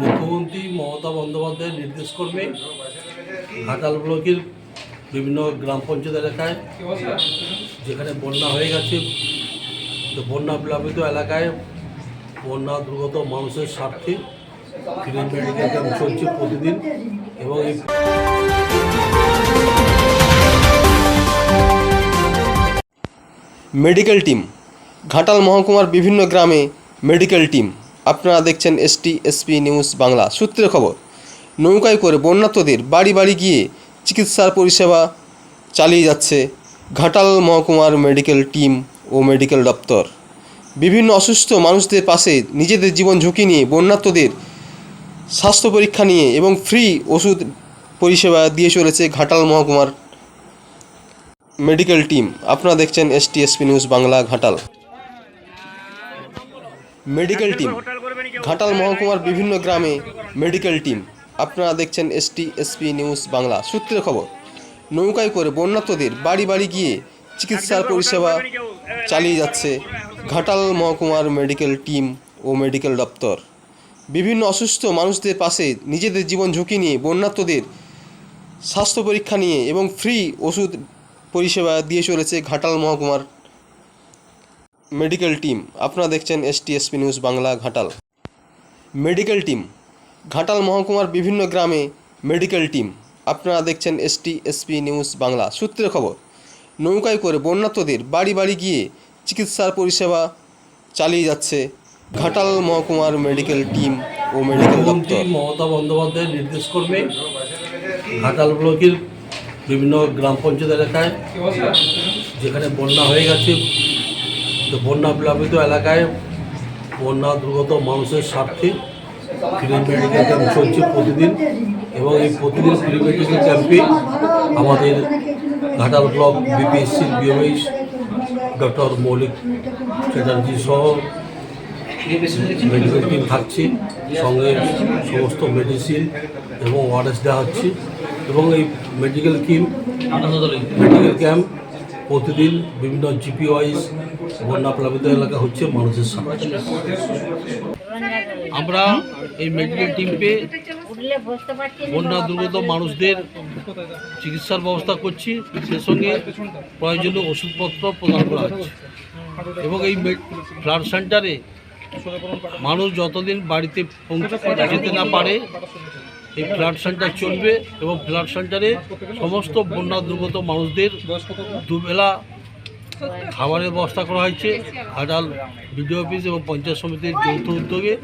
মুখ্যমন্ত্রী মমতা বন্দ্যোপাধ্যায়ের নির্দেশ করবে ঘাটাল ব্লকের বিভিন্ন গ্রাম পঞ্চায়েত এলাকায়, যেখানে বন্যা হয়ে গেছে, তো বন্যা প্লাবিত এলাকায় বন্যা দুর্গত মানুষের স্বার্থে ফ্রি মেডিকেল ক্যাম্প চলছে প্রতিদিন এবং এই মেডিকেল টিম, ঘাটাল মহকুমার বিভিন্ন গ্রামে মেডিকেল টিম। আপনারা দেখছেন এসটি এসপি নিউজ বাংলা। সূত্রের খবর, নৌকায় করে বন্যাত্মদের বাড়ি বাড়ি গিয়ে চিকিৎসার পরিষেবা চালিয়ে যাচ্ছে ঘাটাল মহকুমার মেডিকেল টিম ও মেডিকেল দপ্তর। বিভিন্ন অসুস্থ মানুষদের পাশে নিজেদের জীবন ঝুঁকি নিয়ে বন্যাত্মদের স্বাস্থ্য পরীক্ষা নিয়ে এবং ফ্রি ওষুধ পরিষেবা দিয়ে চলেছে ঘাটাল মহকুমার মেডিকেল টিম। আপনারা দেখছেন STSP news Bangla, Ghatal. Medical team. Ghatal মহকুমার বিভিন্ন গ্রামে মেডিকেল টিম। আপনারা দেখছেন এসটিএসপি নিউজ বাংলা। সূত্রের খবর, নৌকায় করে বন্যাত্মদের বাড়ি বাড়ি গিয়ে চিকিৎসার পরিষেবা চালিয়ে যাচ্ছে ঘাটাল মহকুমার মেডিকেল টিম ও মেডিকেল দপ্তর। বিভিন্ন অসুস্থ মানুষদের পাশে নিজেদের জীবন ঝুঁকি নিয়ে বন্যাত্মদের স্বাস্থ্য পরীক্ষা নিয়ে এবং ফ্রি ওষুধ পরিষেবা দিয়ে চলেছে ঘাটাল মহকুমার মেডিকেল টিম। আপনারা দেখছেন STSP news Bangla, Ghatal. Medical team. Ghatal মহকুমার বিভিন্ন গ্রামে মেডিকেল টিম। আপনারা দেখছেন এসটিএসপি নিউজ বাংলা। সূত্রের খবর নৌকায় করে বন্যাত্মদের বাড়ি বাড়ি গিয়ে চিকিৎসার পরিষেবা চালিয়ে যাচ্ছে ঘাটাল মহকুমার মেডিকেল টিম ও মেডিকেল দপ্তর। মমতা বন্দ্যোপাধ্যায়ের নির্দেশ করবে ঘাটাল ব্লকের বিভিন্ন গ্রাম পঞ্চায়েত এলাকায় যেখানে বন্যা হয়ে গেছে তো বন্যা প্লাবিত এলাকায় বন্যা দুর্গত মানুষের স্বার্থে ফ্রি মেডিকেল ক্যাম্প চলছে প্রতিদিন এবং এই প্রতিদিন ফ্রি মেডিকেল ক্যাম্পে আমাদের ঘাটাল ব্লক বিপিএসসির বিওএইচ ডক্টর মৌলিক চ্যাটার্জি সহ মেডিকেল টিম থাকছে সঙ্গে সমস্ত মেডিসিন এবং ওয়ারেস দেওয়া হচ্ছে এবং এই মেডিকেল টিম মেডিকেল ক্যাম্প প্রতিদিন বিভিন্ন জিপি ওয়াইজ বন্যা প্লাবিত এলাকা হচ্ছে মানুষের সাথে আমরা এই মেডিকেল পারছি না। বন্যা দুর্গত মানুষদের চিকিৎসার ব্যবস্থা করছি সে সঙ্গে প্রয়োজনীয় ওষুধপত্র প্রদান করা হচ্ছে এবং এই ব্লাড সেন্টারে মানুষ যতদিন বাড়িতে পৌঁছে যেতে না পারে এই ফ্লাড সেন্টার চলবে এবং ফ্লাড সেন্টারে সমস্ত বন্যা দুর্গত মানুষদের দুবেলা খাবারের ব্যবস্থা করা হয়েছে। ঘাটাল বিডিও অফিস এবং পঞ্চায়েত সমিতির যৌথ উদ্যোগে